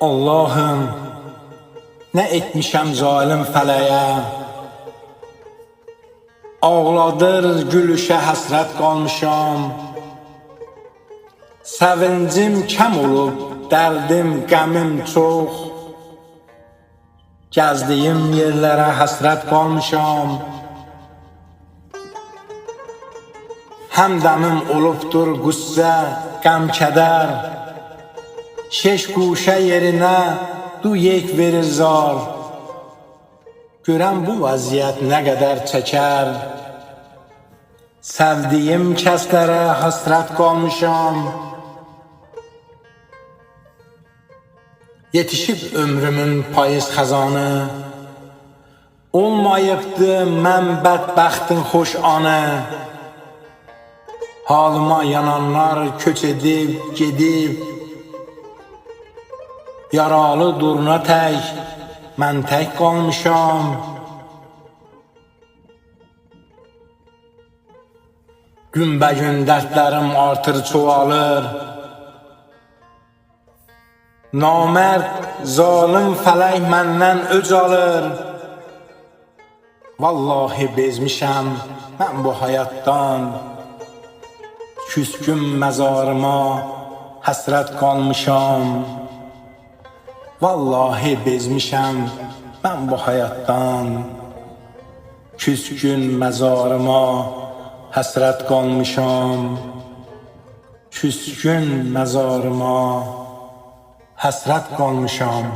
Allah'ım nə etmişəm zalim fələyə. Ağladır gülüşə həsrət qalmışam. Səvincim kəm olub, dərdim, qəmim çox. Gəzdiyim yerlərə həsrət qalmışam. Həmdəmim olubdur qüssə, qəm, kədər Şeş guşə yerinə du yek verir zar. Görən bu vəziyyət nə qədər çəkər. Sevdiyim kəslərə həsrət qalmışam. Yetişib ömrümün payız xəzanı. Olmayıbdı mən bədbəxtin xoş anı. Halıma yananlar köç edib, gedib Yaralı durna tək, mən tək qalmışam. Günbəgün dərdlərim artır, çoğalır Namərd, zalim fələk məndən öc alır. Vallahi bezmişəm mən bu həyatdan. Küskün məzarıma həsrət qalmışam Vallahi bezmişəm mən bu həyatdan Küskün məzarıma həsrət qalmışam Küskün məzarıma həsrət qalmışam